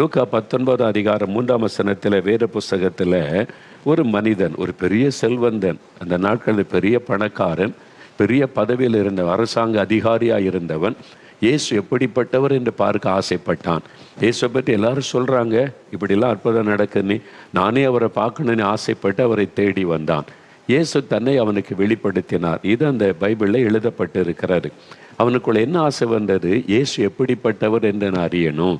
லூக்கா பத்தொன்பதாம் அதிகாரம் மூன்றாம் வசனத்தில் வேத புஸ்தகத்தில் ஒரு மனிதன் ஒரு பெரிய செல்வந்தன் அந்த நாட்களில் பெரிய பணக்காரன் பெரிய பதவியில் இருந்த அரசாங்க அதிகாரியாக இருந்தவன் இயேசு எப்படிப்பட்டவர் என்று பார்க்க ஆசைப்பட்டான். இயேசுவை பற்றி எல்லாரும் சொல்கிறாங்க இப்படிலாம் அற்புதம் நடக்குன்னு. நானே அவரை பார்க்கணுன்னு ஆசைப்பட்டு அவரை தேடி வந்தான். இயேசு தன்னை அவனுக்கு வெளிப்படுத்தினார். இது அந்த பைபிளில் எழுதப்பட்டு இருக்கிறாரு அவனுக்குள்ள என்ன ஆசை வந்தது? இயேசு எப்படிப்பட்டவர் என்று நான் அறியணும்.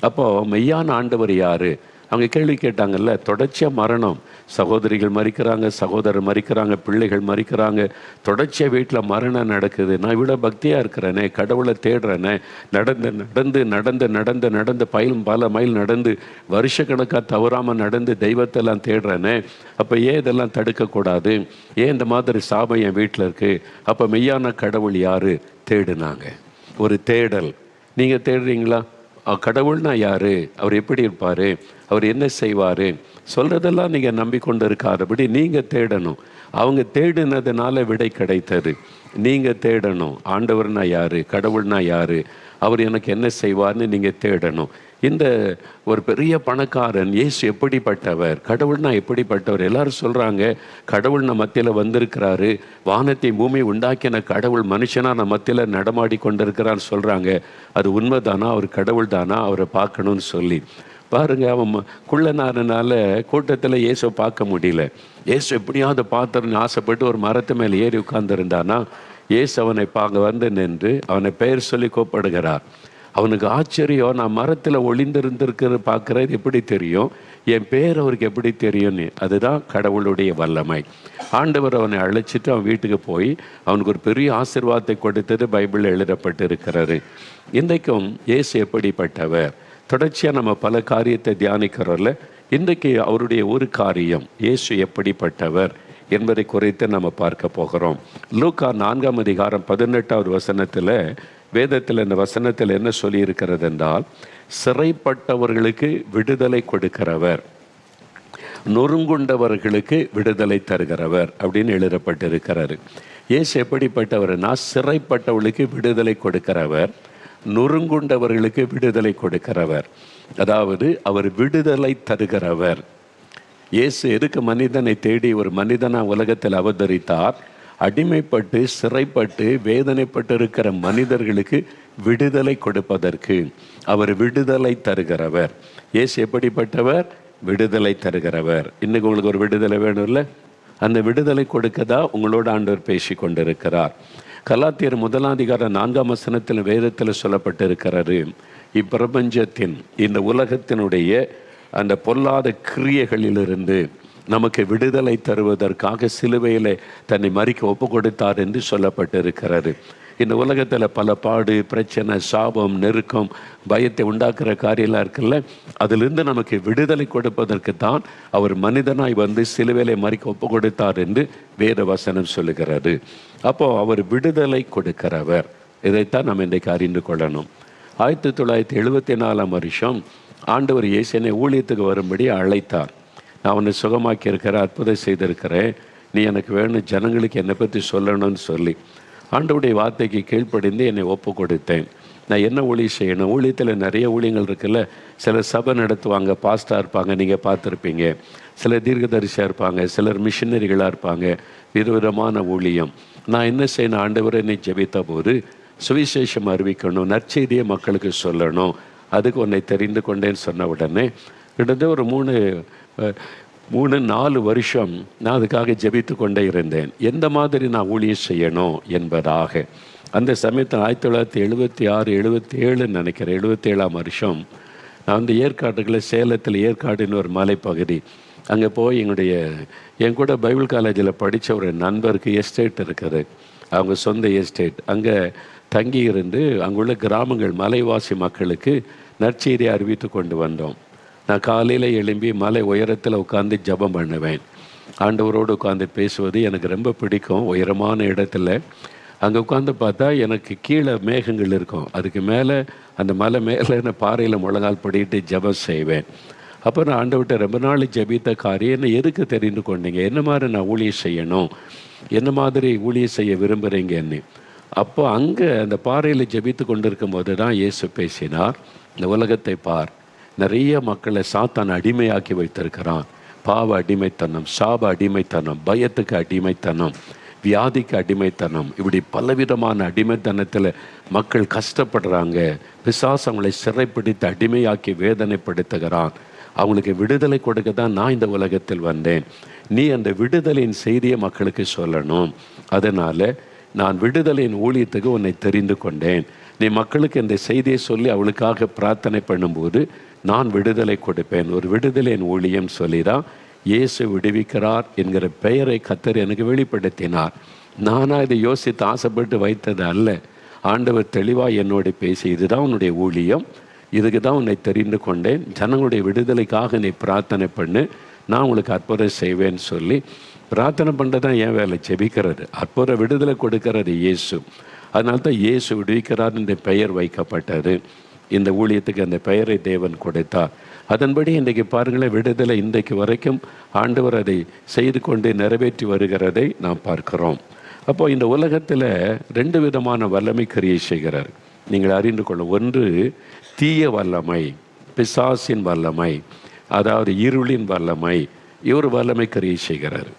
அப்போது மெய்யான ஆண்டவர் யார்? அவங்க கேள்வி கேட்டாங்கல்ல தொடர்ச்சியாக மரணம். சகோதரிகள் மறிக்கிறாங்க சகோதரர் மறிக்கிறாங்க பிள்ளைகள் மறிக்கிறாங்க. தொடர்ச்சியாக வீட்டில் மரணம் நடக்குது. நான் இவ்வளோ பக்தியாக இருக்கிறேனே கடவுளை தேடுறேனே. நடந்து நடந்து நடந்து நடந்து நடந்து பயிலும் பல மைல் நடந்து வருஷக்கணக்காக தவறாமல் நடந்து தெய்வத்தெல்லாம் தேடுறேனே. அப்போ ஏன் இதெல்லாம் தடுக்கக்கூடாது? ஏன் இந்த மாதிரி சாபம் என் வீட்டில் இருக்குது அப்போ மெய்யான கடவுள் யார்? தேடுனாங்க. ஒரு தேடல். நீங்கள் தேடுறீங்களா? கடவுள்னா யார்? அவர் எப்படி இருப்பார்? அவர் என்ன செய்வார்? சொல்கிறதெல்லாம் நீங்கள் நம்பிக்கொண்டு இருக்காதபடி நீங்கள் தேடணும். அவங்க தேடினதுனால விடை கிடைத்தது. நீங்கள் தேடணும். ஆண்டவர்னா யார்? கடவுள்னா யார்? அவர் எனக்கு என்ன செய்வார்னு நீங்கள் தேடணும். இந்த ஒரு பெரிய பணக்காரன் இயேசு எப்படிப்பட்டவர்? கடவுள்னா எப்படிப்பட்டவர்? எல்லாரும் சொல்கிறாங்க கடவுள் நம்ம மத்தியில் வந்திருக்கிறாரு. வானத்தை பூமி உண்டாக்கின கடவுள் மனுஷனாக நம்ம மத்தியில் நடமாடி கொண்டிருக்கிறான்னு சொல்கிறாங்க அது உண்மைதானா? அவர் கடவுள் தானா அவரை பார்க்கணும்னு சொல்லி. பாருங்க அவன் குள்ளனாரனால கூட்டத்தில் இயேசுவை பார்க்க முடியல. இயேசு எப்படியாவது பார்த்துருன்னு ஆசைப்பட்டு ஒரு மரத்து மேலே ஏறி உட்கார்ந்துருந்தானா? இயேசு அவனை பாங்க வந்து நின்று அவனை பெயர் சொல்லி கூப்பிடுகிறார். அவனுக்கு ஆச்சரியம் நான் மரத்தில் ஒளிந்திருந்திருக்கிற பார்க்குறது எப்படி தெரியும்? என் பேர் அவருக்கு எப்படி தெரியும்னு அதுதான் கடவுளுடைய வல்லமை. ஆண்டவர் அவனை அழைச்சிட்டு அவன் வீட்டுக்கு போய் அவனுக்கு ஒரு பெரிய ஆசிர்வாதத்தை கொடுத்தது பைபிளில் எழுதப்பட்டு இருக்கிறாரு இன்றைக்கும் இயேசு எப்படிப்பட்டவர்? தொடர்ச்சியாக நம்ம பல காரியத்தை தியானிக்கிறோம்ல இன்றைக்கு அவருடைய ஒரு காரியம் இயேசு எப்படிப்பட்டவர் என்பதை குறித்து நம்ம பார்க்க போகிறோம். லூக்கா நான்காம் அதிகாரம் பதினெட்டாவது வசனத்தில் வேதத்தில் இந்த வசனத்தில் என்ன சொல்லியிருக்கிறது என்றால் சிறைப்பட்டவர்களுக்கு விடுதலை கொடுக்கிறவர். நொறுங்குண்டவர்களுக்கு விடுதலை தருகிறவர் அப்படின்னு எழுதப்பட்டிருக்கிறாரு இயேசு எப்படிப்பட்டவர்னா சிறைப்பட்டவர்களுக்கு விடுதலை கொடுக்கிறவர் நொறுங்குண்டவர்களுக்கு விடுதலை கொடுக்கிறவர். அதாவது அவர் விடுதலை தருகிறவர். இயேசு எதுக்கு மனிதனை தேடி ஒரு மனிதனாக உலகத்தில் அவதரித்தார்? அடிமைப்பட்டு சிறைப்பட்டு வேதனைப்பட்டு இருக்கிற மனிதர்களுக்கு விடுதலை கொடுப்பதற்கு அவர் விடுதலை தருகிறவர். ஏசு எப்படிப்பட்டவர்? விடுதலை தருகிறவர். இன்னைக்கு உங்களுக்கு ஒரு விடுதலை வேணும்ல? அந்த விடுதலை கொடுக்க தான் உங்களோட ஆண்டவர் பேசி கொண்டிருக்கிறார் கலாத்தியர் முதலாதிகார நான்காம் வசனத்தில் வேதத்தில் சொல்லப்பட்டிருக்கிறாரு இப்பிரபஞ்சத்தின் இந்த உலகத்தினுடைய அந்த பொல்லாத கிரியைகளிலிருந்து நமக்கு விடுதலை தருவதற்காக சிலுவையில் தன்னை மறிக்க ஒப்பு கொடுத்தார் என்று சொல்லப்பட்டிருக்கிறாரு இந்த உலகத்தில் பல பாடு பிரச்சனை சாபம் நெருக்கம் பயத்தை உண்டாக்குற காரியம்லாம் இருக்குல்ல? அதிலிருந்து நமக்கு விடுதலை கொடுப்பதற்கு தான் அவர் மனிதனாய் வந்து சிலுவையிலே மறிக்க ஒப்பு கொடுத்தார் என்று வேத வசனம் சொல்லுகிறாரு அப்போ அவர் விடுதலை கொடுக்கிறவர். இதைத்தான் நம்ம இன்றைக்கு அறிந்து கொள்ளணும். ஆயிரத்தி தொள்ளாயிரத்தி எழுபத்தி நாலாம் வருஷம் ஆண்டவர் இயேசனை ஊழியத்துக்கு வரும்படி அழைத்தார். நான் உன்னை சுகமாக்கி இருக்கிறேன் அற்புதம் செய்திருக்கிறேன். நீ எனக்கு வேணும் ஜனங்களுக்கு என்னை பற்றி சொல்லணும்னு சொல்லி ஆண்டவுடைய வார்த்தைக்கு கீழ்ப்படிந்து என்னை ஒப்பு கொடுத்தேன் நான் என்ன ஊழி செய்யணும்? ஊழியத்தில் நிறைய ஊழியங்கள் இருக்குல்ல? சில சபை நடத்துவாங்க பாஸ்டாக இருப்பாங்க நீங்கள் பார்த்துருப்பீங்க. சில தீர்க்கதரிசியாக இருப்பாங்க சிலர் மிஷினரிகளாக இருப்பாங்க. விதவிதமான ஊழியம். நான் என்ன செய்யணும்? ஆண்டவரை என்னை ஜெபித்த போது சுவிசேஷம் அறிவிக்கணும் நற்செய்தியை மக்களுக்கு சொல்லணும். அதுக்கு உன்னை தெரிந்து கொண்டேன்னு சொன்ன உடனே கிட்டத்தட்ட ஒரு மூணு மூணு நாலு வருஷம் நான் அதுக்காக ஜெபித்து கொண்டே இருந்தேன். எந்த மாதிரி நான் ஊழியர் செய்யணும் என்பதாக. அந்த சமயத்தில் ஆயிரத்தி தொள்ளாயிரத்தி எழுபத்தி ஆறு எழுபத்தி ஏழுன்னு நினைக்கிறேன் எழுபத்தேழாம் வருஷம் நான் வந்து ஏற்காட்டுக்குள்ளே சேலத்தில் ஏற்காடுன்னு ஒரு மலைப்பகுதி. அங்கே போய் எங்களுடைய என் கூட பைபிள் காலேஜில் படித்த ஒரு நண்பருக்கு எஸ்டேட் இருக்குது. அவங்க சொந்த எஸ்டேட். அங்கே தங்கி இருந்து அங்குள்ள கிராமங்கள் மலைவாசி மக்களுக்கு நற்செய்தியை அறிவித்து கொண்டு வந்தோம். நான் காலையில் எழும்பி மலை உயரத்தில் உட்காந்து ஜெபம் பண்ணுவேன். ஆண்டவரோடு உட்காந்து பேசுவது எனக்கு ரொம்ப பிடிக்கும். உயரமான இடத்துல அங்கே உட்காந்து பார்த்தா எனக்கு கீழே மேகங்கள் இருக்கும். அதுக்கு மேலே அந்த மலை மேலே நான் பாறையில் முழங்கால் படிட்டு ஜெபம் செய்வேன். அப்போ நான் ஆண்டவர்கிட்ட ரொம்ப நாள் ஜெபித்த காரியம் என்ன? எதுக்கு தெரிந்து கொண்டீங்க? என்ன மாதிரி நான் ஊழியம் செய்யணும்? என்ன மாதிரி ஊழியம் செய்ய விரும்புகிறீங்கன்னு அப்போ அங்கே அந்த பாறையில் ஜெபித்து கொண்டிருக்கும் போது தான் இயேசு பேசினார். இந்த உலகத்தை பார். நிறைய மக்களை சாத்தான் அடிமையாக்கி வைத்திருக்கிறான். பாவ அடிமைத்தனம் சாப அடிமைத்தனம் பயத்துக்கு அடிமைத்தனம் வியாதிக்கு அடிமைத்தனம் இப்படி பலவிதமான அடிமைத்தனத்தில் மக்கள் கஷ்டப்படுறாங்க. விசாசங்களை அவங்களை சிறைப்பிடித்து அடிமையாக்கி வேதனைப்படுத்துகிறான். அவங்களுக்கு விடுதலை கொடுக்க தான் நான் இந்த உலகத்தில் வந்தேன். நீ அந்த விடுதலையின் செய்தியை மக்களுக்கு சொல்லணும். அதனால் நான் விடுதலையின் ஊழியத்துக்கு உன்னை தெரிந்து கொண்டேன். நீ மக்களுக்கு இந்த செய்தியை சொல்லி அவளுக்காக பிரார்த்தனை பண்ணும்போது நான் விடுதலை கொடுப்பேன். ஒரு விடுதலையின் ஊழியம் சொல்லி தான் இயேசு விடுவிக்கிறார் என்கிற பெயரை கத்தர் எனக்கு வெளிப்படுத்தினார். நானாக இதை யோசித்து ஆசைப்பட்டு வைத்தது அல்ல. ஆண்டவர் தெளிவாக என்னோட பேசி இதுதான் உன்னுடைய ஊழியம். இதுக்கு தான் உன்னை தெரிந்து கொண்டேன். ஜனங்களுடைய விடுதலைக்காக நீ பிரார்த்தனை பண்ணு. நான் உங்களுக்கு அற்புதம் செய்வேன்னு சொல்லி பிரார்த்தனை பண்ணுறது தான் என் வேலை. செபிக்கிறது அற்புத விடுதலை கொடுக்கிறது இயேசு. அதனால தான் இயேசு விடுவிக்கிறார் என்ற பெயர் வைக்கப்பட்டது. இந்த ஊழியத்துக்கு அந்த பெயரை தேவன் கொடுத்தார். அதன்படி இன்றைக்கு பாருங்களேன் விடுதலை இன்றைக்கு வரைக்கும் ஆண்டவர் அதை செய்து கொண்டு நிறைவேற்றி வருகிறதை நாம் பார்க்கிறோம். அப்போ இந்த உலகத்தில் ரெண்டு விதமான வல்லமை கிரியை செய்கிறார். நீங்கள் அறிந்து கொள்ள ஒன்று தீய வல்லமை பிசாசின் வல்லமை அதாவது இருளின் வல்லமை. இவர் வல்லமை கிரியை செய்கிறார்.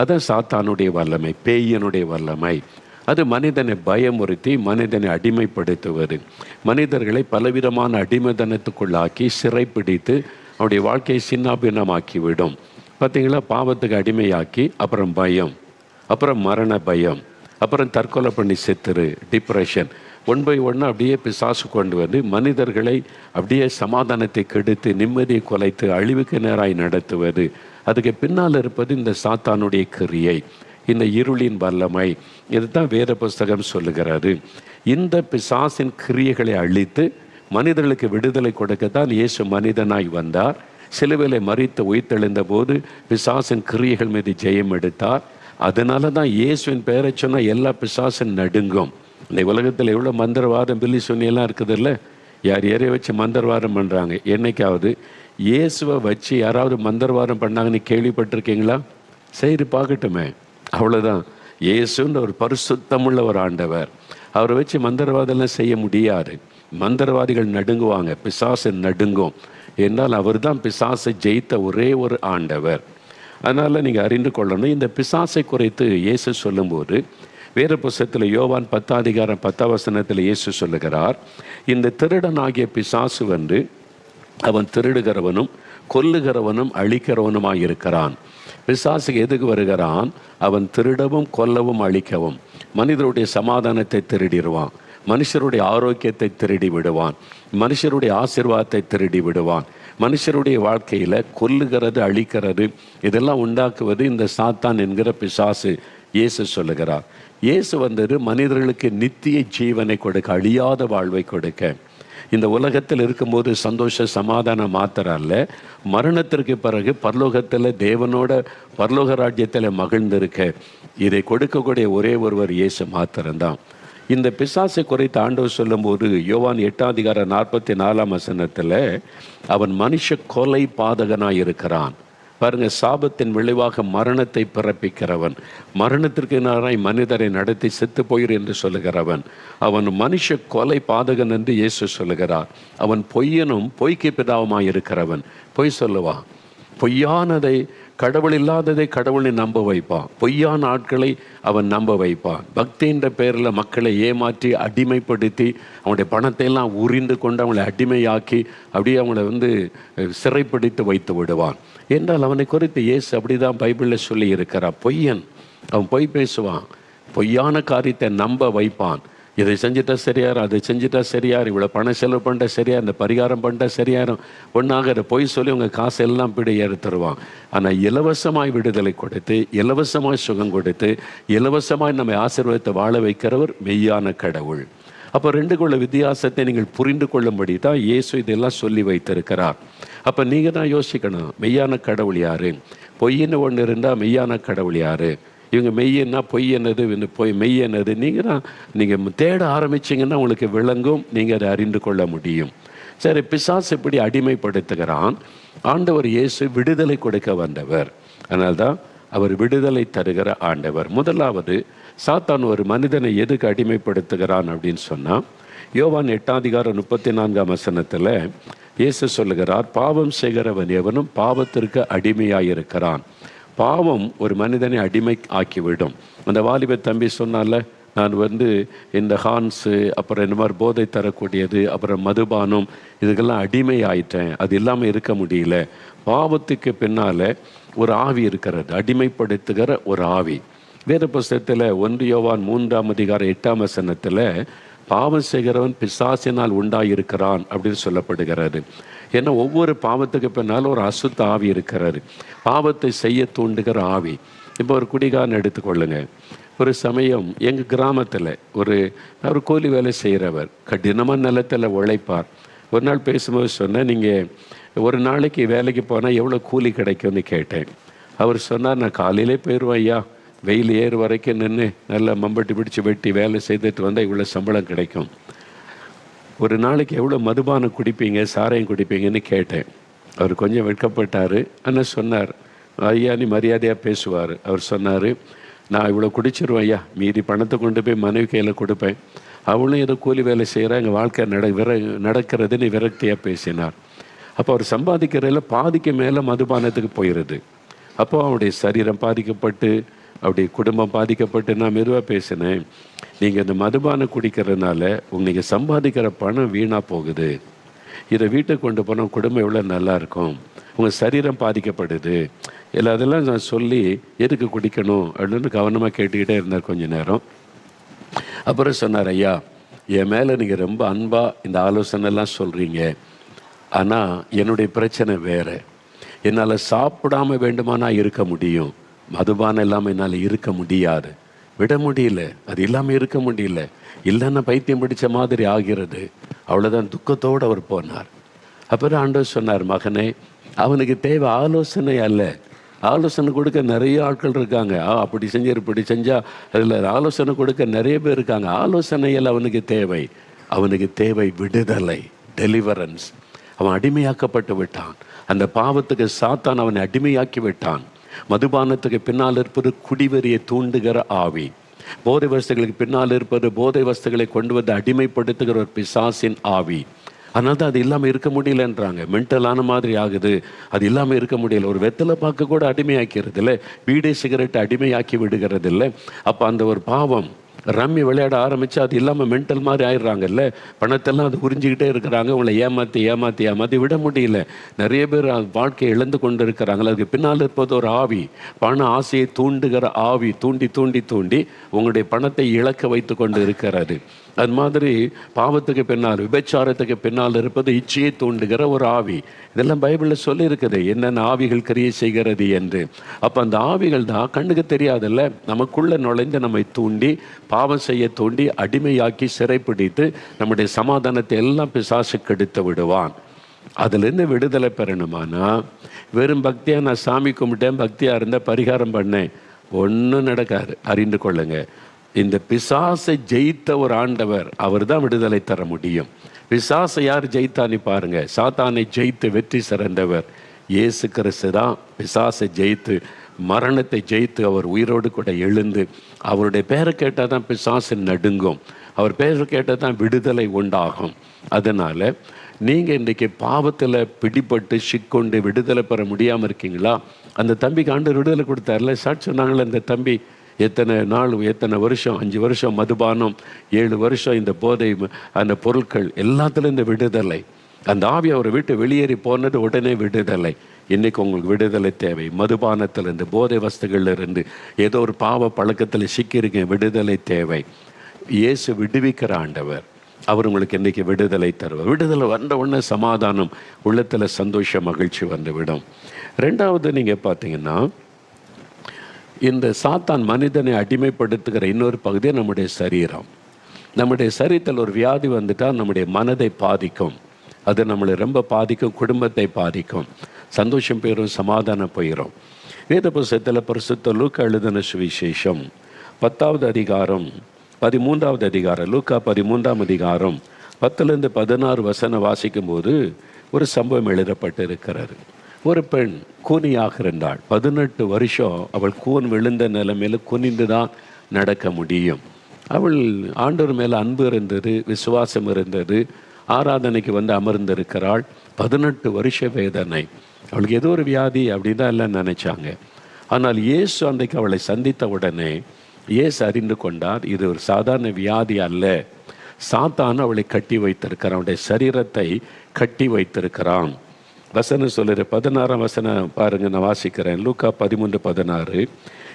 அதான் சாத்தானுடைய வல்லமை பேயனுடைய வல்லமை. அது மனிதனை பயமுறுத்தி மனிதனை அடிமைப்படுத்துவது. மனிதர்களை பலவிதமான அடிமைதனத்துக்குள்ளாக்கி சிறைப்பிடித்து அவருடைய வாழ்க்கையை சின்னாபின்னமாக்கிவிடும். பார்த்தீங்களா பாவத்துக்கு அடிமையாக்கி அப்புறம் பயம் அப்புறம் மரண பயம் அப்புறம் தற்கொலை பண்ணி செத்துரு டிப்ரெஷன் ஒன் பை ஒன்று அப்படியே பிசாசு கொண்டு வந்து மனிதர்களை அப்படியே சமாதானத்தை கெடுத்து நிம்மதியை குலைத்து அழிவுக்கு நேராய் நடத்துவது. அதுக்கு பின்னால் இருப்பது இந்த சாத்தானுடைய கிரியை. இந்த இருளின் வல்லமை. இதுதான் வேத புஸ்தகம் சொல்லுகிறாரு இந்த பிசாசின் கிரியைகளை அழித்து மனிதர்களுக்கு விடுதலை கொடுக்கத்தான் இயேசு மனிதனாய் வந்தார். சிலுவையில் மறித்து உயிர்த்தெழுந்த போது பிசாசின் கிரியைகள் மீது ஜெயம் எடுத்தார். அதனால தான் இயேசுவின் பெயரை சொன்னால் எல்லா பிசாசின் நடுங்கும். இந்த உலகத்தில் எவ்வளோ மந்திரவாதம் பில்லி சொன்னியெல்லாம் இருக்குது இல்லை? யார் யாரையும் வச்சு மந்திரவாதம் பண்ணுறாங்க என்னைக்காவது இயேசுவை வச்சு யாராவது மந்திரவாதம் பண்ணாங்கன்னு கேள்விப்பட்டிருக்கீங்களா? சரி பார்க்கட்டுமே. அவ்வளோதான் இயேசுன்ற ஒரு பரிசுத்தமுள்ள ஒரு ஆண்டவர். அவரை வச்சு மந்திரவாதம்லாம் செய்ய முடியாது. மந்திரவாதிகள் நடுங்குவாங்க. பிசாசு நடுங்கும். என்றால் அவர் தான் பிசாசை ஜெயித்த ஒரே ஒரு ஆண்டவர். அதனால் நீங்கள் அறிந்து கொள்ளணும். இந்த பிசாசை குறைத்து இயேசு சொல்லும்போது வேறு புஸ்தத்தில் யோவான் பத்தாதிகாரம் பத்தாவசனத்தில் இயேசு சொல்லுகிறார் இந்த திருடனாகிய பிசாசு வந்து அவன் திருடுகிறவனும் கொல்லுகிறவனும் அழிக்கிறவனுமாய் இருக்கிறான் பிசாசுக்கு எதுக்கு வருகிறான்? அவன் திருடவும் கொல்லவும் அழிக்கவும். மனிதருடைய சமாதானத்தை திருடிடுவான். மனுஷருடைய ஆரோக்கியத்தை திருடி விடுவான் மனுஷருடைய ஆசிர்வாதத்தை திருடி விடுவான் மனுஷருடைய வாழ்க்கையில் கொல்லுகிறது அழிக்கிறது இதெல்லாம் உண்டாக்குவது இந்த சாத்தான் என்கிற பிசாசு இயேசு சொல்லுகிறார். இயேசு வந்தது மனிதர்களுக்கு நித்திய ஜீவனை கொடுக்க அழியாத வாழ்வை கொடுக்க. இந்த உலகத்தில் இருக்கும்போது சந்தோஷ சமாதானம் மாத்திரம் அல்ல. மரணத்திற்கு பிறகு பரலோகத்தில் தேவனோட பரலோக ராஜ்யத்தில் மகிழ்ந்திருக்க இதை கொடுக்கக்கூடிய ஒரே ஒருவர் இயேசு மாத்திரம்தான். இந்த பிசாசை குறைத்து ஆண்டவர் சொல்லும்போது யோவான் எட்டாம் அதிகார நாற்பத்தி நாலாம் வசனத்தில் அவன் மனுஷ கொலை பாதகனாய் இருக்கிறான் பாருங்க சாபத்தின் விளைவாக மரணத்தை பிறப்பிக்கிறவன். மரணத்திற்கு நேராய் மனிதரை நடத்தி செத்து போயிரு என்று சொல்லுகிறவன். அவன் மனுஷ கொலை பாதகன் என்று இயேசு சொல்லுகிறார். அவன் பொய்யனும் பொய்க்கு பிதாவுமாய் இருக்கிறவன். பொய் சொல்லுவான் பொய்யானதை கடவுள் இல்லாததை கடவுளை நம்ப வைப்பான் பொய்யான ஆட்களை அவன் நம்ப வைப்பான் பக்தின்ற பேரில் மக்களை ஏமாற்றி அடிமைப்படுத்தி அவனுடைய பணத்தை எல்லாம் உறிந்து கொண்டு அவங்களை அடிமையாக்கி அப்படியே அவங்கள வந்து சிறைப்படுத்தி வைத்து விடுவான். என்றால் அவனை குறித்து இயேசு அப்படிதான் பைபிளில் சொல்லி இருக்கிறான் பொய்யன். அவன் பொய் பேசுவான். பொய்யான காரியத்தை நம்ப வைப்பான். இதை செஞ்சுட்டா சரியாரும் அதை செஞ்சுட்டா சரியாரும் இவ்வளோ பணம் செலவு பண்ணிட்டா சரியா இந்த பரிகாரம் பண்ணிட்டா சரியாரும் ஒன்றாக அதை பொய் சொல்லி உங்கள் காசு எல்லாம் பிடி எடுத்துருவான் ஆனால் இலவசமாய் விடுதலை கொடுத்து இலவசமாய் சுகம் கொடுத்து இலவசமாய் நம்மை ஆசீர்வாதத்தை வாழ வைக்கிறவர் மெய்யான கடவுள். அப்போ ரெண்டுக்குள்ள வித்தியாசத்தை நீங்கள் புரிந்து கொள்ளும்படி தான் இயேசு இதெல்லாம் சொல்லி வைத்திருக்கிறார். அப்போ நீங்கள் தான் யோசிக்கணும் மெய்யான கடவுள் யாரு? பொய்ன்னு ஒன்று இருந்தால் மெய்யான கடவுள் யாரு? இவங்க மெய்யன்னா பொய் என்னது? இவங்க பொய் மெய் என்னது? நீங்கள் தான் நீங்கள் தேட ஆரம்பிச்சிங்கன்னா உங்களுக்கு விளங்கும் நீங்கள் அதை அறிந்து கொள்ள முடியும். சரி பிசாஸ் இப்படி அடிமைப்படுத்துகிறான். ஆண்டவர் இயேசு விடுதலை கொடுக்க வந்தவர். அதனால்தான் அவர் விடுதலை தருகிற ஆண்டவர். முதலாவது சாத்தான் ஒரு மனிதனை எதுக்கு அடிமைப்படுத்துகிறான் அப்படின்னு சொன்னால் யோவான் எட்டாதிகாரம் முப்பத்தி நான்காம் வசனத்தில் இயேசு சொல்லுகிறார் பாவம் செய்கிறவன் எவனும் பாவத்திற்கு அடிமையாயிருக்கிறான். பாவம் ஒரு மனிதனை அடிமை ஆக்கிவிடும். அந்த வாலிப தம்பி சொன்னால நான் வந்து இந்த ஹான்ஸு அப்புறம் இந்த மாதிரி போதை தரக்கூடியது அப்புறம் மதுபானம் இதுக்கெல்லாம் அடிமை ஆயிட்டேன் அது இல்லாமல் இருக்க முடியல. பாவத்துக்கு பின்னால் ஒரு ஆவி இருக்கிறது அடிமைப்படுத்துகிற ஒரு ஆவி. வேத புஸ்தகத்தில் ஒன்று யோவான் மூன்றாம் அதிகாரம் எட்டாம் வசனத்தில் பாவம் செய்கிறவன் பிசாசினால் உண்டாயிருக்கிறான் அப்படின்னு சொல்லப்படுகிறது. ஏன்னா ஒவ்வொரு பாவத்துக்கு பின்னாலும் ஒரு அசுத்த ஆவி இருக்கிறாரு பாவத்தை செய்ய தூண்டுகிற ஆவி. இப்போ ஒரு குடிகாரன் எடுத்துக்கொள்ளுங்க. ஒரு சமயம் எங்கள் கிராமத்தில் ஒரு அவர் கூலி வேலை செய்கிறவர் கடினமாக நிலத்தில் உழைப்பார். ஒரு நாள் பேசும்போது சொன்னேன் நீங்கள் ஒரு நாளைக்கு வேலைக்கு போனால் எவ்வளோ கூலி கிடைக்கும்னு கேட்டேன். அவர் சொன்னார் நான் காலையிலே போயிடுவேன் ஐயா. வெயில் ஏறு வரைக்கும் நின்று நல்லா மம்பட்டி பிடிச்சி வெட்டி வேலை செய்துட்டு வந்தால் இவ்வளோ சம்பளம் கிடைக்கும். ஒரு நாளைக்கு எவ்வளோ மதுபானம் குடிப்பீங்க சாராயம் குடிப்பீங்கன்னு கேட்டேன். அவர் கொஞ்சம் வெட்கப்பட்டார். ஆனால் சொன்னார் ஐயா நீ மரியாதையாக பேசுவார். அவர் சொன்னார் நான் இவ்வளோ குடிச்சிருவேன் ஐயா. மீதி பணத்தை கொண்டு போய் மனைவி கையில் கொடுப்பேன். அவளும் ஏதோ கூலி வேலை செய்கிறா எங்கள் வாழ்க்கை நட விர நடக்கிறதுன்னு விரக்தியாக பேசினார். அப்போ அவர் சம்பாதிக்கிறதில் பாதிக்கு மேலே மதுபானத்துக்கு போயிடுது அப்போ அவருடைய சரீரம் பாதிக்கப்பட்டு அப்படி குடும்பம் பாதிக்கப்பட்டு நான் மெதுவாக பேசினேன். நீங்கள் இந்த மதுபானம் குடிக்கிறதுனால உங்களுக்கு சம்பாதிக்கிற பணம் வீணாக போகுது. இதை வீட்டுக்கு கொண்டு போனால் குடும்பம் எவ்வளோ நல்லாயிருக்கும் உங்கள் சரீரம் பாதிக்கப்படுது. இல்லை அதெல்லாம் நான் சொல்லி எதுக்கு குடிக்கணும் அப்படின்னு கவனமாக கேட்டுக்கிட்டே இருந்தார் கொஞ்ச நேரம். அப்புறம் சொன்னார் ஐயா என் மேலே நீங்கள் ரொம்ப அன்பாக இந்த ஆலோசனைலாம் சொல்கிறீங்க ஆனால் என்னுடைய பிரச்சனை வேறு. என்னால் சாப்பிடாம வேண்டுமானா இருக்க முடியும். மதுபானம் இல்லாமல் என்னால் இருக்க முடியாது. விட முடியல. அது இல்லாமல் இருக்க முடியல. இல்லைன்னா பைத்தியம் பிடிச்ச மாதிரி ஆகிறது. அவ்வளோதான் துக்கத்தோடு அவர் போனார். அப்புறம் ஆண்டவர் சொன்னார் மகனே அவனுக்கு தேவை ஆலோசனை அல்ல. ஆலோசனை கொடுக்க நிறைய ஆட்கள் இருக்காங்க. ஆ அப்படி செஞ்சு இப்படி செஞ்சால் அதில் ஆலோசனை கொடுக்க நிறைய பேர் இருக்காங்க. ஆலோசனையில் அவனுக்கு தேவை. அவனுக்கு தேவை விடுதலை டெலிவரன்ஸ் அவன் அடிமையாக்கப்பட்டு விட்டான். அந்த பாவத்துக்கு சாத்தான் அவனை அடிமையாக்கி விட்டான். மதுபானத்துக்கு பின்னால் இருப்பது குடிவெறியை தூண்டுகிற ஆவி. போதை வஸ்துகளுக்கு பின்னால் இருப்பது போதை வஸ்துகளை கொண்டு வந்து அடிமைப்படுத்துகிற ஒரு பிசாசின் ஆவி. அதனால தான் அது இல்லாமல் இருக்க முடியலன்றாங்க. மென்டலான மாதிரி ஆகுது. அது இல்லாமல் இருக்க முடியல. ஒரு வெத்தலை பார்க்க கூட அடிமையாக்கிறது இல்லை வீடே சிகரெட் அடிமையாக்கி விடுகிறது இல்லை அப்போ அந்த ஒரு பாவம் ரம்மி விளையாட ஆரம்பித்து அது இல்லாமல் மென்டல் மாதிரி ஆயிடுறாங்கல்ல? பணத்தெல்லாம் அது உறிஞ்சிக்கிட்டே இருக்கிறாங்க. உங்களை ஏமாற்றி ஏமாற்றி ஏமாற்றி விட முடியல. நிறைய பேர் வாழ்க்கையை இழந்து கொண்டு இருக்கிறாங்களே அதுக்கு பின்னால் இருப்பது ஒரு ஆவி. பண ஆசையை தூண்டுகிற ஆவி. தூண்டி தூண்டி தூண்டி உங்களுடைய பணத்தை இழக்க வைத்து கொண்டு இருக்கிறது. அது மாதிரி பாவத்துக்கு பின்னால் விபச்சாரத்துக்கு பின்னால் இருப்பது இச்சையை தூண்டுகிற ஒரு ஆவி. இதெல்லாம் பைபிளில் சொல்லியிருக்குது. என்னென்ன ஆவிகள் கிரியை செய்கிறது என்று. அப்போ அந்த ஆவிகள் தான் கண்ணுக்கு தெரியாதில்ல. நமக்குள்ளே நுழைந்து நம்மை தூண்டி பாவம் செய்ய தூண்டி அடிமையாக்கி சிறைப்பிடித்து நம்முடைய சமாதானத்தை எல்லாம் பிசாசு கெடுத்து விடுவான். அதுலேருந்து விடுதலை பெறணுமானா? வெறும் பக்தியாக நான் சாமி கும்பிட்டேன் பக்தியாக இருந்தால் பரிகாரம் பண்ணேன். ஒன்றும் நடக்காது. அறிந்து கொள்ளுங்கள் இந்த பிசாசை ஜெயித்த ஒரு ஆண்டவர் அவர் தான் விடுதலை தர முடியும். பிசாசை யார் ஜெயித்தான்னு பாருங்க. சாத்தானை ஜெயித்து வெற்றி சிறந்தவர் இயேசு கிறிஸ்து தான். பிசாசை ஜெயித்து மரணத்தை ஜெயித்து அவர் உயிரோடு கூட எழுந்து அவருடைய பேரை கேட்டால் தான் பிசாசு நடுங்கும். அவர் பேரை கேட்டால் தான் விடுதலை உண்டாகும். அதனால் நீங்கள் இன்றைக்கி பாவத்தில் பிடிபட்டு சிக்கொண்டு விடுதலை பெற முடியாமல் இருக்கீங்களா? அந்த தம்பிக்கு ஆண்டு விடுதலை கொடுத்தாருல? சாட்சி சொன்னாங்களே அந்த தம்பி எத்தனை நாள் எத்தனை வருஷம் அஞ்சு வருஷம் மதுபானம் ஏழு வருஷம் இந்த போதை அந்த பொருட்கள் எல்லாத்துலேயும் இந்த விடுதலை. அந்த ஆவி அவரை விட்டு வெளியேறி போனது உடனே விடுதலை. இன்னைக்கு உங்களுக்கு விடுதலை தேவை. மதுபானத்திலிருந்து போதை வஸ்துகள்லேருந்து ஏதோ ஒரு பாவ பழக்கத்தில் சிக்கியிருக்கேன் விடுதலை தேவை. இயேசு விடுவிக்கிற ஆண்டவர் அவர் உங்களுக்கு இன்றைக்கி விடுதலை தருவார். விடுதலை வந்த உடனே சமாதானம் உள்ளத்தில் சந்தோஷ மகிழ்ச்சி வந்துவிடும். ரெண்டாவது நீங்கள் பார்த்தீங்கன்னா இந்த சாத்தான் மனிதனை அடிமைப்படுத்துகிற இன்னொரு பகுதியே நம்முடைய சரீரம். நம்முடைய சரீரத்தில் ஒரு வியாதி வந்துட்டால் நம்முடைய மனதை பாதிக்கும். அது நம்மளை ரொம்ப பாதிக்கும் குடும்பத்தை பாதிக்கும். சந்தோஷம் போயிடும் சமாதானம் போயிடும் வேத புஸ்தத்தில் பரிசுத்த லூக்கா எழுதின சுவிசேஷம். பத்தாவது அதிகாரம் பதிமூன்றாவது அதிகாரம் லூக்கா பதிமூன்றாம் அதிகாரம் பத்துலேருந்து பதினாறு வசனம் வாசிக்கும்போது ஒரு சம்பவம் எழுதப்பட்டு இருக்கிறாரு ஒரு பெண் கூனியாக இருந்தாள். பதினெட்டு வருஷம் அவள் கூன் விழுந்த நிலைமையில் குனிந்து தான் நடக்க முடியும். அவள் ஆண்டவர் மேலே அன்பு இருந்தது விசுவாசம் இருந்தது ஆராதனைக்கு வந்து அமர்ந்திருக்கிறாள். பதினெட்டு வருஷ வேதனை. அவளுக்கு ஏதோ ஒரு வியாதி அப்படின்னு தான் எல்லாம் நினைச்சாங்க. ஆனால் இயேசு அன்றைக்கு அவளை சந்தித்த உடனே இயேசு அறிந்து கொண்டார் இது ஒரு சாதாரண வியாதி அல்ல. சாத்தான் அவளை கட்டி வைத்திருக்கிறான் அவனுடைய சரீரத்தை கட்டி வைத்திருக்கிறான். வசனம் சொல்லுற பதினாறாம் வசனம் பாருங்க நான் வாசிக்கிறேன். லூக்கா பதிமூன்று பதினாறு.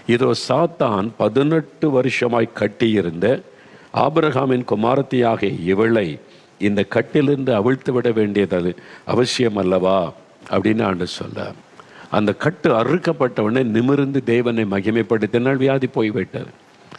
இதோ சாத்தான் பதினெட்டு வருஷமாய் கட்டியிருந்த ஆபிரகாமின் குமாரத்தியாக இவளை இந்த கட்டிலிருந்து அவிழ்த்து விட வேண்டியது அது அவசியம் அல்லவா? அப்படின்னு ஆண்டு சொல்ல அந்த கட்டு அறுக்கப்பட்டவுடனே நிமிர்ந்து தேவனை மகிமைப்படுத்தினால் வியாதி போய்விட்டது.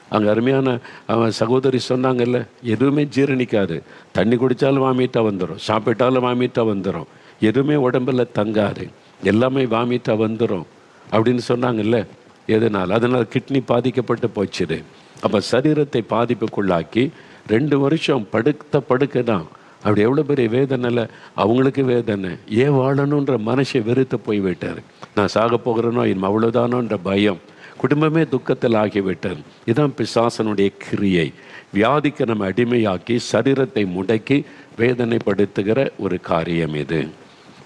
அங்கே அருமையான அவன் சகோதரி சொன்னாங்கல்ல எதுவுமே ஜீரணிக்காது. தண்ணி குடித்தாலும் வாமிட்டா வந்துடும் சாப்பிட்டாலும் வாமிட்டா வந்துடும் எதுவுமே உடம்புல தங்காது. எல்லாமே வாமிட்டாக வந்துடும் அப்படின்னு சொன்னாங்கல்ல எதனால்? அதனால் கிட்னி பாதிக்கப்பட்டு போச்சுது. அப்போ சரீரத்தை பாதிப்புக்குள்ளாக்கி ரெண்டு வருஷம் படுத்த படுக்க தான். அப்படி எவ்வளோ பெரிய வேதனையில் அவங்களுக்கு வேதனை. ஏன் வாழணுன்ற மனசை வெறுத்து போய்விட்டார். நான் சாக போகிறேனோ இனிமே அவ்வளோதானோன்ற பயம். குடும்பமே துக்கத்தில் ஆகிவிட்டது. இதான் பிசாசனுடைய கிரியை. வியாதிக்கு நம்ம அடிமையாக்கி சரீரத்தை முடக்கி வேதனைப்படுத்துகிற ஒரு காரியம் இது.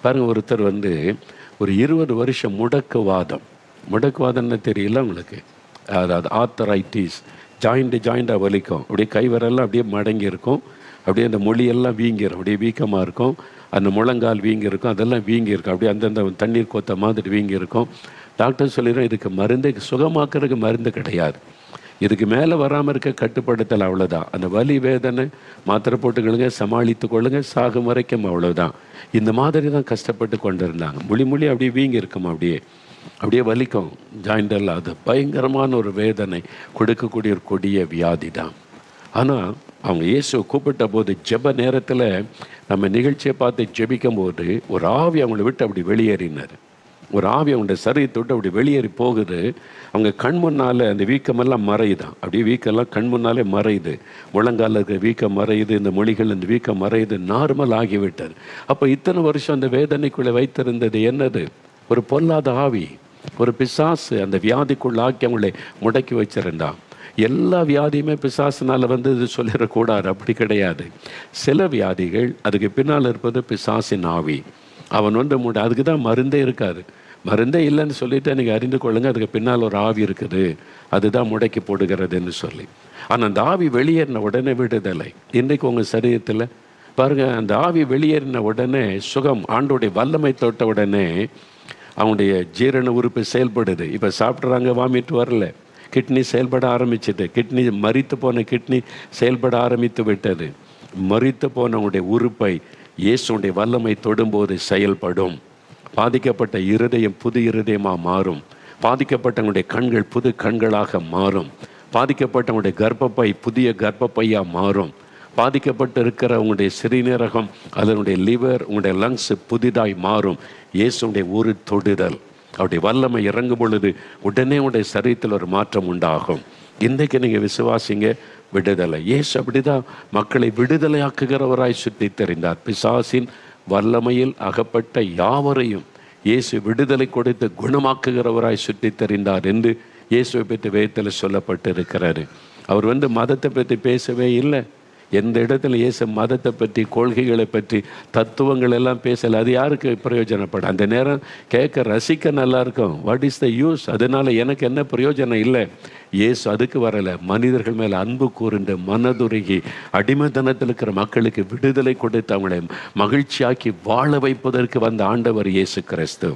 பாருங்கள் ஒருத்தர் வந்து ஒரு இருபது வருஷம் முடக்குவாதம். முடக்குவாதம்னு தெரியல உங்களுக்கு? அதாவது ஆத்தரைட்டிஸ் ஜாயிண்ட்டு ஜாயிண்டாக வலிக்கும். அப்படியே கைவரெல்லாம் அப்படியே மடங்கி இருக்கும் அப்படியே அந்த மொழியெல்லாம் வீங்கிரும். அப்படியே வீக்கமாக இருக்கும். அந்த முழங்கால் வீங்கி இருக்கும் அதெல்லாம் வீங்கி இருக்கும் அப்படியே அந்தந்த தண்ணீர் கோத்த மாதிரி வீங்கி இருக்கும் டாக்டர் சொல்லிடுறோம் இதுக்கு மருந்து சுகமாக்குறதுக்கு மருந்து கிடையாது. இதுக்கு மேலே வராமல் இருக்க கட்டுப்படுத்தல் அவ்வளோதான் அந்த வலி வேதனை மாத்திரை போட்டுக்கொள்ளுங்க சமாளித்து கொள்ளுங்க சாகும் வரைக்கும் அவ்வளோதான் இந்த மாதிரி தான் கஷ்டப்பட்டு கொண்டு இருந்தாங்க மொழி மொழி அப்படியே வீங்கி இருக்கும் அப்படியே. அப்படியே வலிக்கும். ஜாயிண்டல் அது பயங்கரமான ஒரு வேதனை. கொடுக்கக்கூடிய ஒரு கொடிய வியாதி தான். ஆனால் அவங்க இயேசுவை கூப்பிட்ட போது ஜெப நேரத்தில் நம்ம நிகழ்ச்சியை பார்த்து ஜெபிக்கும் போது ஒரு ஆவி அவங்கள விட்டு அப்படி வெளியேறினார். ஒரு ஆவி அவங்களுடைய சரீரத்தை விட்டு அப்படி வெளியேறி போகுது. அவங்க கண் முன்னால் அந்த வீக்கமெல்லாம் மறையுதான். அப்படியே வீக்கெல்லாம் கண் முன்னாலே மறையுது. முழங்கால இருக்கிற வீக்கம் மறையுது இந்த மொழிகள் இந்த வீக்கம் மறையுது நார்மல் ஆகிவிட்டது. அப்போ இத்தனை வருஷம் அந்த வேதனைக்குள்ளே வைத்திருந்தது என்னது? ஒரு பொல்லாத ஆவி ஒரு பிசாசு அந்த வியாதிக்குள்ளாக்கி அவங்களை முடக்கி வச்சிருந்தான். எல்லா வியாதியுமே பிசாசினால் வந்து இது சொல்லிடக்கூடாது அப்படி கிடையாது. சில வியாதிகள் அதுக்கு பின்னால் இருப்பது பிசாசின் ஆவி. அவன் வந்து முட அதுக்கு தான் மருந்தே இருக்காது. மருந்தே இல்லைன்னு சொல்லிவிட்டு நீங்கள் அறிந்து கொள்ளுங்கள் அதுக்கு பின்னால் ஒரு ஆவி இருக்குது. அதுதான் முடக்கி போடுகிறதுன்னு சொல்லி. ஆனால் அந்த ஆவி வெளியேறின உடனே விடுதலை. இன்றைக்கு உங்கள் சரீரத்தில் பாருங்கள் அந்த ஆவி வெளியேறின உடனே சுகம் ஆண்டோடைய வல்லமை தொட்ட உடனே அவனுடைய ஜீரண உறுப்பு செயல்படுது. இப்போ சாப்பிட்றாங்க வாமிட்டு வரல. கிட்னி செயல்பட ஆரம்பிச்சது. கிட்னி மறித்து போன கிட்னி செயல்பட ஆரம்பித்து விட்டது. மறித்து போனவனுடைய உறுப்பை இயேசுடைய வல்லமை தொடும்போது செயல்படும். பாதிக்கப்பட்ட இருதயம் புது இருதயமாக மாறும். பாதிக்கப்பட்டவங்களுடைய கண்கள் புது கண்களாக மாறும். பாதிக்கப்பட்டவங்களுடைய கர்ப்பப்பை புதிய கர்ப்பப்பையாக மாறும். பாதிக்கப்பட்டு இருக்கிற உங்களுடைய சிறுநீரகம் அதனுடைய லிவர் உங்களுடைய லங்ஸ் புதிதாய் மாறும். இயேசுடைய ஒரு தொடுதல். அவருடைய வல்லமை இறங்கும் பொழுது உடனே உடைய சரீரத்தில் ஒரு மாற்றம் உண்டாகும். இன்றைக்கு நீங்கள் விசுவாசிங்க விடுதலை. இயேசு அப்படிதான் மக்களை விடுதலையாக்குகிறவராய் சுற்றி தெரிந்தார் பிசாசின் வல்லமையில் அகப்பட்ட யாவரையும் இயேசு விடுதலை கொடுத்து குணமாக்குகிறவராய் சுற்றி தெரிந்தார் என்று இயேசுவை பற்றி வேதத்தில் சொல்லப்பட்டிருக்கிறாரு அவர் வந்து மதத்தை பற்றி பேசவே இல்லை. எந்த இடத்துல இயேசு மதத்தை பற்றி கொள்கைகளை பற்றி தத்துவங்கள் எல்லாம் பேசலை அது யாருக்கு பிரயோஜனப்படும்? அந்த நேரம் கேட்க ரசிக்க நல்லா இருக்கும் வாட் இஸ் த யூஸ் அதனால எனக்கு என்ன பிரயோஜனம் இல்லை. இயேசு அதுக்கு வரலை. மனிதர்கள் மேலே அன்பு கூர்ந்து மனதுருகி அடிமைத்தனத்தில் இருக்கிற மக்களுக்கு விடுதலை கொடுத்து அவங்களை மகிழ்ச்சியாக்கி வாழ வைப்பதற்கு வந்த ஆண்டவர் இயேசு கிறிஸ்து.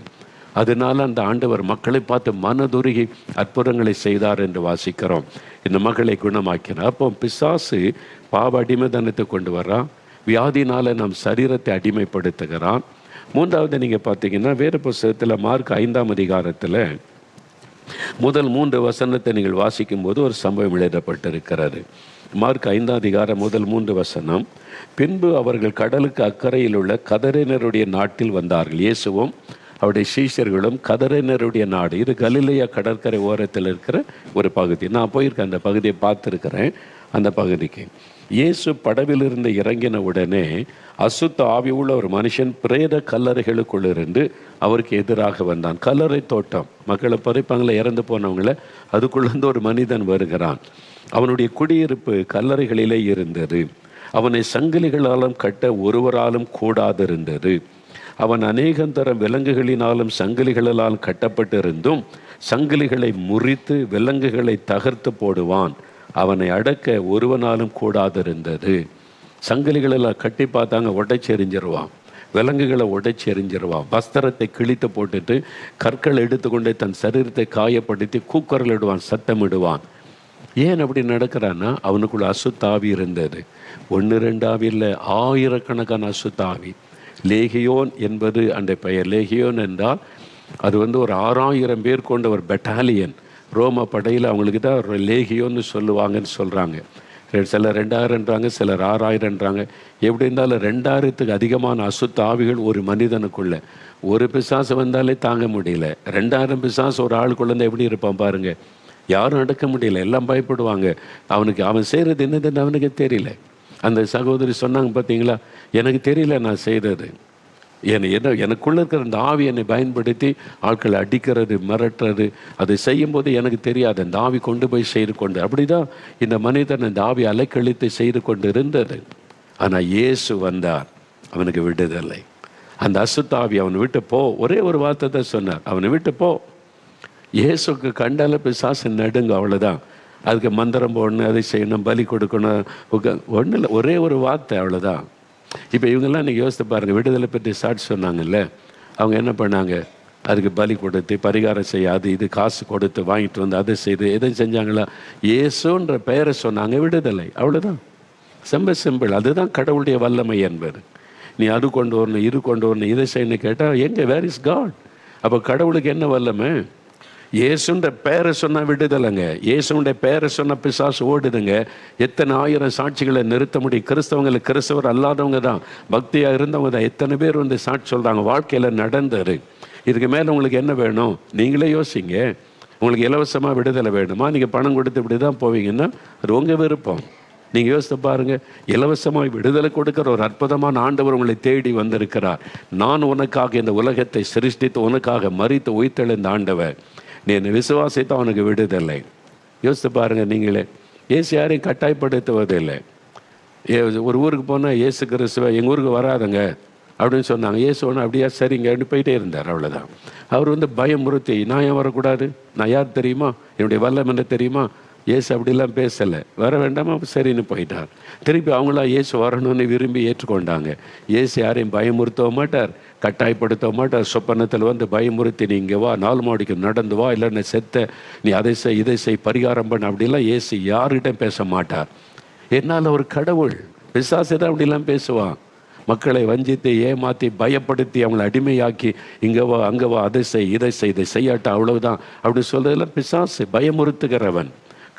அதனால அந்த ஆண்டவர் மக்களை பார்த்து மனதுருகி அற்புதங்களை செய்தார் என்று வாசிக்கிறோம். இந்த மகளை குணமாக்கினார். அப்போ பிசாசு பாவ அடிமைதனத்தை கொண்டு வர்றான் வியாதினால் நம் சரீரத்தை அடிமைப்படுத்துகிறான். மூன்றாவது நீங்கள் பார்த்தீங்கன்னா வேறு புஸ்தகத்தில் மார்க் ஐந்தாம் அதிகாரத்தில் முதல் மூன்று வசனத்தை நீங்கள் வாசிக்கும் போது ஒரு சம்பவம் எழுதப்பட்டிருக்கிறது. மார்க் ஐந்தாம் அதிகாரம் முதல் மூன்று வசனம். பின்பு அவர்கள் கடலுக்கு அக்கறையில் உள்ள கதறினருடைய நாட்டில் வந்தார்கள். இயேசுவும் அவருடைய சீஷர்களும் கதறினருடைய நாடு. இது கலிலையா கடற்கரை ஓரத்தில் இருக்கிற ஒரு பகுதி. நான் போயிருக்கேன் அந்த பகுதியை பார்த்துருக்கிறேன் அந்த பகுதிக்கு. இயேசு படவிலிருந்து இறங்கின உடனே அசுத்த ஆவி உள்ள ஒரு மனுஷன் பிரேத கல்லறைகளுக்குள் இருந்து அவருக்கு எதிராக வந்தான். கல்லறை தோட்டம். மக்களை பறிப்பாங்களே இறந்து போனவங்கள. அதுக்குள்ளேருந்து ஒரு மனிதன் வருகிறான். அவனுடைய குடியிருப்பு கல்லறைகளிலே இருந்தது. அவனை சங்கிலிகளாலும் கட்ட ஒருவராலும் கூடாதிருந்தது. அவன் அநேகந்தரம் விலங்குகளினாலும் சங்கிலிகளால் கட்டப்பட்டிருந்தும் சங்கிலிகளை முறித்து விலங்குகளை தகர்த்து போடுவான். அவனை அடக்க ஒருவனாலும் கூடாதிருந்தது. சங்கிலிகளெல்லாம் கட்டி பார்த்தாங்க உடைச்சி எறிஞ்சிருவான் விலங்குகளை உடைச்சி எறிஞ்சிருவான் வஸ்திரத்தை கிழித்து போட்டுட்டு கற்களை எடுத்துக்கொண்டு தன் சரீரத்தை காயப்படுத்தி கூக்குரலிடுவான் சத்தமிடுவான். ஏன் அப்படி நடக்கிறான்னா அவனுக்குள்ள அசுத்தாவி இருந்தது. ஒன்று ரெண்டாவி இல்லை ஆயிரக்கணக்கான அசுத்தாவி. லேகியோன் என்பது அந்த பெயர். லேகியோன் என்றால் அது வந்து ஒரு ஆறாயிரம் பேர் கொண்ட ஒரு பெட்டாலியன் ரோம படையில் அவங்களுக்கு தான் லேகியோன்னு சொல்லுவாங்கன்னு சொல்கிறாங்க சிலர் ரெண்டாயிரன்றாங்க சிலர் ஆறாயிரன்றாங்க எப்படி இருந்தாலும் ரெண்டாயிரத்துக்கு அதிகமான அசுத்த ஆவிகள் ஒரு மனிதனுக்குள்ள. ஒரு பிசாசு வந்தாலே தாங்க முடியல. ரெண்டாயிரம் பிசாசு ஒரு ஆள் குழந்தை எப்படி இருப்பான் பாருங்கள் யாரும் நடக்க முடியல. எல்லாம் பயப்படுவாங்க. அவனுக்கு அவன் செய்கிறது என்னதுன்னு அவனுக்கு தெரியல. அந்த சகோதரி சொன்னாங்க பார்த்தீங்களா? எனக்கு தெரியல நான் செய்தது. என்னை என்ன எனக்குள்ளே இருக்கிற அந்த ஆவி என்னை பயன்படுத்தி ஆட்களை அடிக்கிறது மிரட்டுறது அதை செய்யும்போது எனக்கு தெரியாது. அந்த ஆவி கொண்டு போய் செய்து கொண்டு அப்படி தான் இந்த மனிதன் இந்த ஆவி அலைக்கழித்து செய்து கொண்டு இருந்தது ஆனால் இயேசு வந்தார் அவனுக்கு விடுதலை. அந்த அசுத்தாவி அவனை விட்டு போ ஒரே ஒரு வார்த்தை தான் சொன்னார் அவனை விட்டு போ. இயேசுக்கு கண்டால பிசாசு நடுங்க அவ்வளோதான் அதுக்கு மந்திரம் போடணும் அதை செய்யணும் பலி கொடுக்கணும். ஒன்றும் இல்லை ஒரே ஒரு வார்த்தை அவ்வளோதான் இப்போ இவங்கெல்லாம் நீங்கள் யோசித்து பாருங்கள் விடுதலை பற்றி சாட்சி சொன்னாங்கல்ல அவங்க என்ன பண்ணாங்க? அதுக்கு பலி கொடுத்து பரிகாரம் செய்ய அது இது காசு கொடுத்து வாங்கிட்டு வந்து அதை செய்து எதை செஞ்சாங்களா? ஏசுன்ற பெயரை சொன்னாங்க விடுதலை. அவ்வளோதான் செம்ப சிம்பிள் அதுதான் கடவுளுடைய வல்லமை என்பது. நீ அது கொண்டு வரணும் இது கொண்டு வரணும் இதை செய்யணும் கேட்டால் எங்கே வேர் இஸ் காட் அப்போ கடவுளுக்கு என்ன வல்லமை? இயேசுன்ற பேரை சொன்னால் விடுதலைங்க. இயேசுடைய பேரை சொன்ன பிசாசு ஓடுதுங்க. எத்தனை ஆயிரம் சாட்சிகளை நிறுத்த முடியும். கிறிஸ்தவங்களை கிறிஸ்தவர் அல்லாதவங்க தான். பக்தியாக இருந்தவங்க தான். எத்தனை பேர் வந்து சாட்சி சொல்கிறாங்க வாழ்க்கையில் நடந்தது. இதுக்கு மேலே உங்களுக்கு என்ன வேணும்? நீங்களே யோசிங்க. உங்களுக்கு இலவசமாக விடுதலை வேணுமா? நீங்கள் பணம் கொடுத்து இப்படி தான் போவீங்கன்னா அது உங்கள் விருப்பம். நீங்கள் யோசித்து பாருங்கள் இலவசமாக விடுதலை கொடுக்குற ஒரு அற்புதமான ஆண்டவர் உங்களை தேடி வந்திருக்கிறார். நான் உனக்காக இந்த உலகத்தை சிருஷ்டித்து உனக்காக மறித்து உயிர்த்தெழுந்த ஆண்டவர். நீ என்னை விசுவாசித்து அவனுக்கு விடுதலை. யோசித்து பாருங்கள் நீங்களே. ஏசு யாரையும் கட்டாயப்படுத்துவதில்லை. ஏ ஒரு ஊருக்கு போனால் ஏசு கிறிஸ்துவ எங்கள் ஊருக்கு வராதங்க அப்படின்னு சொன்னாங்க. ஏசு ஒன்று அப்படியா அப்படின்னு போயிட்டே இருந்தார் அவ்வளோதான் அவர் வந்து பயமுறுத்தி நான் ஏன் வரக்கூடாது? நான் யார் தெரியுமா? என்னுடைய வல்லம் என்ன தெரியுமா? ஏசு அப்படிலாம் பேசலை. வர வேண்டாமா? சரின்னு போயிட்டார். திருப்பி அவங்களா இயேசு வரணும்னு விரும்பி ஏற்றுக்கொண்டாங்க. இயேசு யாரையும் பயமுறுத்த மாட்டார். கட்டாயப்படுத்த மாட்டார். சொப்பனத்தில் வந்து பயமுறுத்தி நீ இங்கே வா நாலு மாடிக்கு நடந்து வா இல்லைன்னு செத்த நீ அதை செய் இதை செய் பரிகாரம் பண்ண அப்படிலாம் இயேசு யார்கிட்டையும் பேச மாட்டார். என்னால் ஒரு கடவுள் பிசாசு தான் அப்படிலாம் பேசுவான். மக்களை வஞ்சித்து ஏமாற்றி பயப்படுத்தி அவங்களை அடிமையாக்கி இங்கே வா அங்கே வா அதை செய் இதை செய் இதை செய்யாட்டா அவ்வளவுதான். அப்படி சொல்றதெல்லாம் பிசாசு பயமுறுத்துகிறவன்.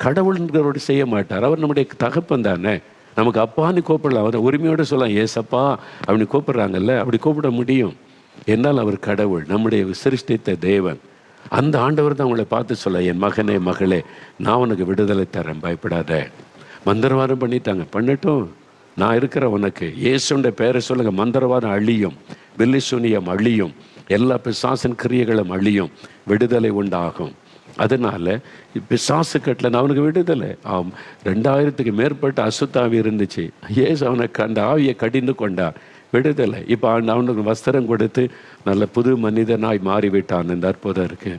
கடவுள்ங்கிறோடு செய்ய மாட்டார். அவர் நம்முடைய தகப்பன் தானே. நமக்கு அப்பான்னு கூப்பிடலாம் அவர் உரிமையோடு சொல்லலாம். ஏசப்பா அப்படின்னு கூப்பிடுறாங்கல்ல. அப்படி கூப்பிட முடியும். என்னால் அவர் கடவுள். நம்முடைய சிருஷ்டித்த தேவன். அந்த ஆண்டவர் தான் அவங்களை பார்த்து சொல்ல என் மகனே மகளே நான் உனக்கு விடுதலை தரேன். பயப்படாத. மந்திரவாதம் பண்ணிட்டாங்க. பண்ணட்டும். நான் இருக்கிற உனக்கு. இயேசுண்ட பேரை சொல்லுங்க. மந்திரவாதம் அழியும். வில்லிசூனியம் அழியும். எல்லா பிசாசன் கிரியைகளும் அழியும். விடுதலை உண்டாகும். அதனால் பிசாசு கட்டில் அவனுக்கு விடுதலை. ஆம் ரெண்டாயிரத்துக்கு மேற்பட்ட அசுத்தாவி இருந்துச்சு. ஏசு அவனுக்கு அந்த ஆவியை கடிந்து கொண்டான். விடுதலை. இப்போ அவனுக்கு வஸ்திரம் கொடுத்து நல்ல புது மனிதனாய் மாறிவிட்டான். இந்த அற்புதம் இருக்குது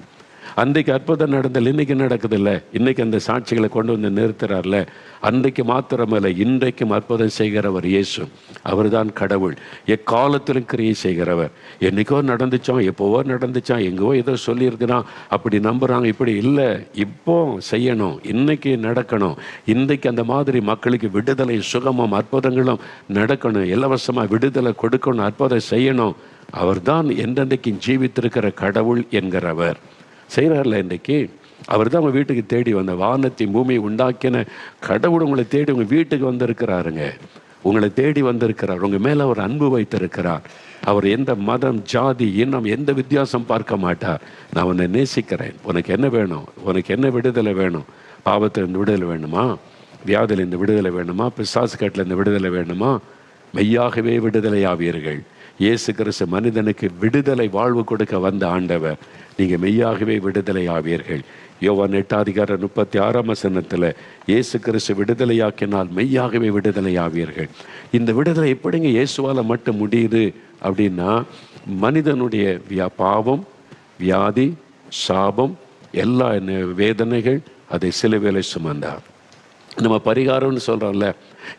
அன்றைக்கு அற்புதம் நடந்தல இன்றைக்கி நடக்குதுல்ல? இன்றைக்கி அந்த சாட்சிகளை கொண்டு வந்து நிறுத்துறார்ல? அன்றைக்கு மாத்திரமல்ல இன்றைக்கும் அற்புதம் செய்கிறவர் இயேசு. அவர்தான் கடவுள். எக்காலத்திலும் கிரியை செய்கிறவர். என்னைக்கோ நடந்துச்சோம் எப்போவோ நடந்துச்சான் எங்கேவோ ஏதோ சொல்லியிருக்கிறான். அப்படி நம்புகிறாங்க இப்படி இல்லை. இப்போ செய்யணும் இன்றைக்கி நடக்கணும். இன்றைக்கு அந்த மாதிரி மக்களுக்கு விடுதலை சுகமும் அற்புதங்களும் நடக்கணும். இலவசமாக விடுதலை கொடுக்கணும் அற்புதம் செய்யணும். அவர்தான் என்றென்றைக்கு ஜீவித்திருக்கிற கடவுள் என்கிறவர். செய்கிறார்ல இன்றைக்கு. அவர் தான் உங்கள் வீட்டுக்கு தேடி வந்த வானத்தை பூமியை உண்டாக்கின கடவுள் உங்களை தேடி உங்கள் வீட்டுக்கு வந்திருக்கிறாருங்க. உங்களை தேடி வந்திருக்கிறார். உங்கள் மேலே அவர் அன்பு வைத்திருக்கிறார். அவர் எந்த மதம் ஜாதி இன்னும் எந்த வித்தியாசம் பார்க்க மாட்டார். நான் உன்னை நேசிக்கிறேன். உனக்கு என்ன வேணும்? உனக்கு என்ன விடுதலை வேணும்? பாவத்திலிருந்து விடுதலை வேணுமா? வியாதியிலிருந்து விடுதலை வேணுமா? பிசாசு கட்டிலிருந்து விடுதலை வேணுமா? மெய்யாகவே விடுதலை ஆவீர்கள் இயேசு கிறிஸ்து மனிதனுக்கு விடுதலை வாழ்வு கொடுக்க வந்த ஆண்டவர். நீங்கள் மெய்யாகவே விடுதலை ஆவீர்கள் யோவான் எட்டாதிகார முப்பத்தி ஆறாம் வசனத்தில் இயேசு கிறிஸ்து விடுதலையாக்கினால் மெய்யாகவே விடுதலை ஆவீர்கள் இந்த விடுதலை எப்படிங்க இயேசுவால் மட்டும் முடியுது அப்படின்னா மனிதனுடைய வியா பாவம் வியாதி சாபம் எல்லா வேதனைகள் அதை சில வேலை சுமந்தார் நம்ம பரிகாரம்னு சொல்கிறோம்ல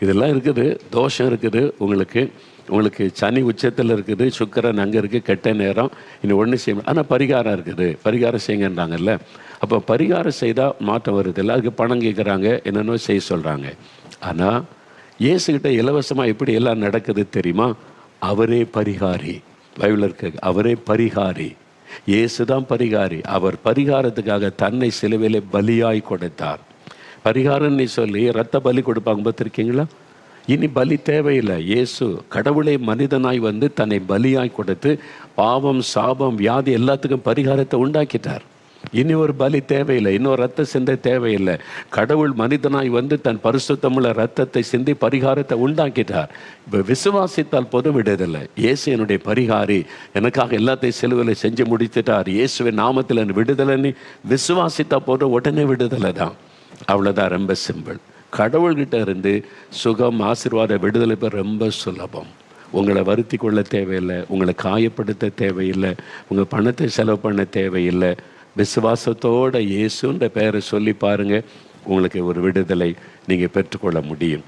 இதெல்லாம் இருக்குது தோஷம் இருக்குது உங்களுக்கு உங்களுக்கு சனி உச்சத்தில் இருக்குது சுக்கரன் அங்கே இருக்குது கெட்ட நேரம் இன்னும் ஒன்று செய்ய ஆனால் பரிகாரம் இருக்குது. பரிகாரம் செய்யுங்கன்றாங்கல்ல அப்போ பரிகாரம் செய்தால் மாற்றம் வருது இல்லை? அதுக்கு பணம் கேட்குறாங்க என்னென்னோ செய்ய சொல்கிறாங்க ஆனால் இயேசுகிட்ட இலவசமாக எப்படி எல்லாம் நடக்குது தெரியுமா? அவரே பரிகாரி. பைபிள் இருக்க. அவரே பரிகாரி. இயேசுதான் பரிகாரி. அவர் பரிகாரத்துக்காக தன்னை சிலுவையிலே பலியாய் கொடுத்தார். பரிகாரம்னு சொல்லி ரத்த பலி கொடுப்பாங்க பார்த்துருக்கீங்களா? இனி பலி தேவையில்லை. இயேசு கடவுளை மனிதனாய் வந்து தன்னை பலியாய் கொடுத்து பாவம் சாபம் வியாதி எல்லாத்துக்கும் பரிகாரத்தை உண்டாக்கிட்டார். இனி ஒரு பலி தேவையில்லை. இன்னொரு ரத்த சிந்தை தேவையில்லை. கடவுள் மனிதனாய் வந்து தன் பரிசுத்தமுள்ள ரத்தத்தை சிந்தி பரிகாரத்தை உண்டாக்கிட்டார். இப்போ விசுவாசித்தால் பொது விடுதலை. இயேசு என்னுடைய பரிகாரி. எனக்காக எல்லாத்தையும் செலுவில் செஞ்சு முடித்துட்டார். இயேசுவின் நாமத்தில் விடுதலைன்னு விசுவாசித்தா போது உடனே விடுதலை தான் அவ்வளோதான் ரொம்ப சிம்பிள். கடவுள்கிட்ட இருந்து சுகம் ஆசீர்வாத விடுதலை பெற ரொம்ப சுலபம். உங்களை வருத்தி கொள்ள தேவையில்லை உங்களை காயப்படுத்த தேவையில்லை உங்கள் பணத்தை செலவு பண்ண தேவையில்லை. விசுவாசத்தோட இயேசுன்ற பெயரை சொல்லி பாருங்க உங்களுக்கு ஒரு விடுதலை நீங்கள் பெற்றுக்கொள்ள முடியும்.